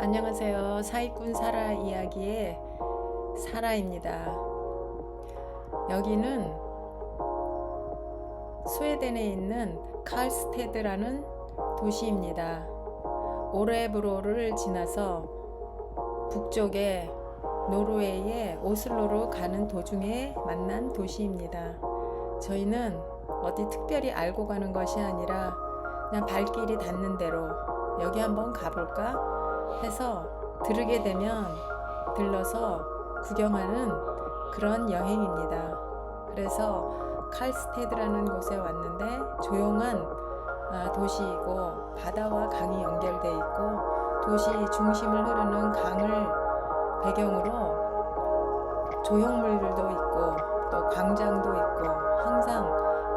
안녕하세요. 사기꾼 사라 이야기의 사라입니다. 여기는 스웨덴에 있는 칼스테드라는 도시입니다. 오레브로를 지나서 북쪽에 노르웨이의 오슬로로 가는 도중에 만난 도시입니다. 저희는 어디 특별히 알고 가는 것이 아니라 그냥 발길이 닿는 대로 여기 한번 가볼까 해서 들으게 되면 들러서 구경하는 그런 여행입니다. 그래서 칼스테드라는 곳에 왔는데 조용한 아, 도시이고 바다와 강이 연결돼 있고 도시 중심을 흐르는 강을 배경으로 조형물들도 있고 또 광장도 있고 항상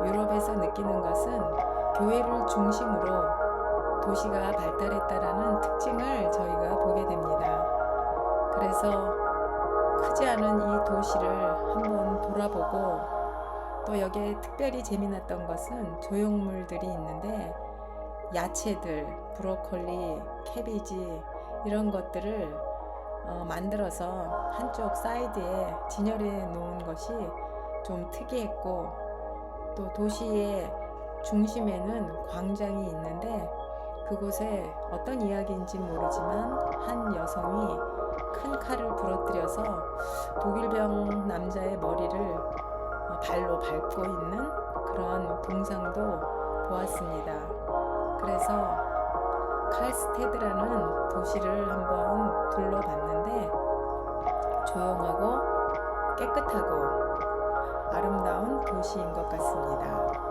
유럽에서 느끼는 것은 교회를 중심으로 도시가 발달했다라는 특징을 저희가 보게 됩니다. 그래서 크지 않은 이 도시를 한번 돌아보고 또 여기에 특별히 재미났던 것은 조형물들이 있는데 야채들, 브로콜리, 캐비지 이런 것들을 어, 만들어서 한쪽 사이드에 진열해 놓은 것이 좀 특이했고 또 도시의 중심에는 광장이 있는데 그곳에 어떤 이야기인지 모르지만 한 여성이 큰 칼을 부러뜨려서 독일병 남자의 머리를 어, 발로 밟고 있는 그런 동상도 보았습니다. 그래서 칼스테드라는 도시를 한번 둘러봤는데 조용하고 깨끗하고 아름다운 도시인 것 같습니다.